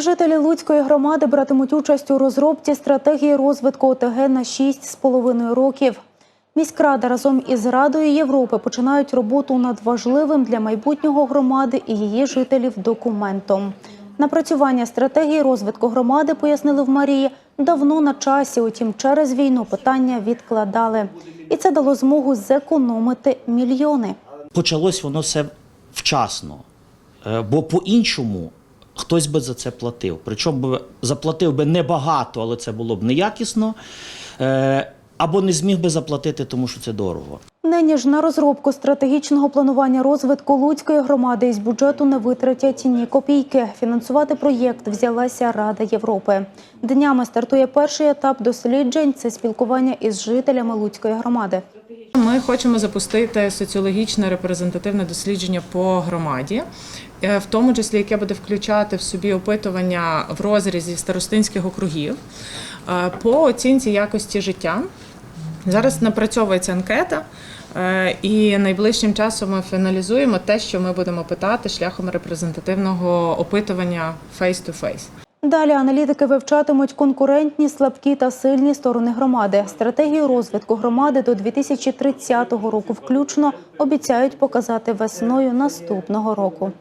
Жителі Луцької громади братимуть участь у розробці стратегії розвитку ОТГ на 6,5 років. Міськрада разом із Радою Європи починають роботу над важливим для майбутнього громади і її жителів документом. Напрацювання стратегії розвитку громади, пояснили в Марії, давно на часі, утім через війну питання відкладали. І це дало змогу зекономити мільйони. почалось воно все вчасно. Е, Бо по-іншому хтось би за це платив. Причому заплатив би небагато, але це було б неякісно. Е, Або не зміг би заплатити, тому що це дорого. Нині ж на розробку стратегічного планування розвитку Луцької громади із бюджету не витратять ні копійки. Фінансувати проєкт взялася Рада Європи. Днями стартує перший етап досліджень. Це спілкування із жителями Луцької громади. Ми хочемо запустити соціологічне репрезентативне дослідження по громаді, е, в тому числі яке буде включати в собі опитування в розрізі старостинських округів е, по оцінці якості життя. Зараз напрацьовується анкета, е, і найближчим часом ми фіналізуємо те, що ми будемо питати шляхом репрезентативного опитування face-to-face. Далі аналітики вивчатимуть конкурентні, слабкі та сильні сторони громади. Стратегію розвитку громади до 2030 року включно обіцяють показати весною наступного року.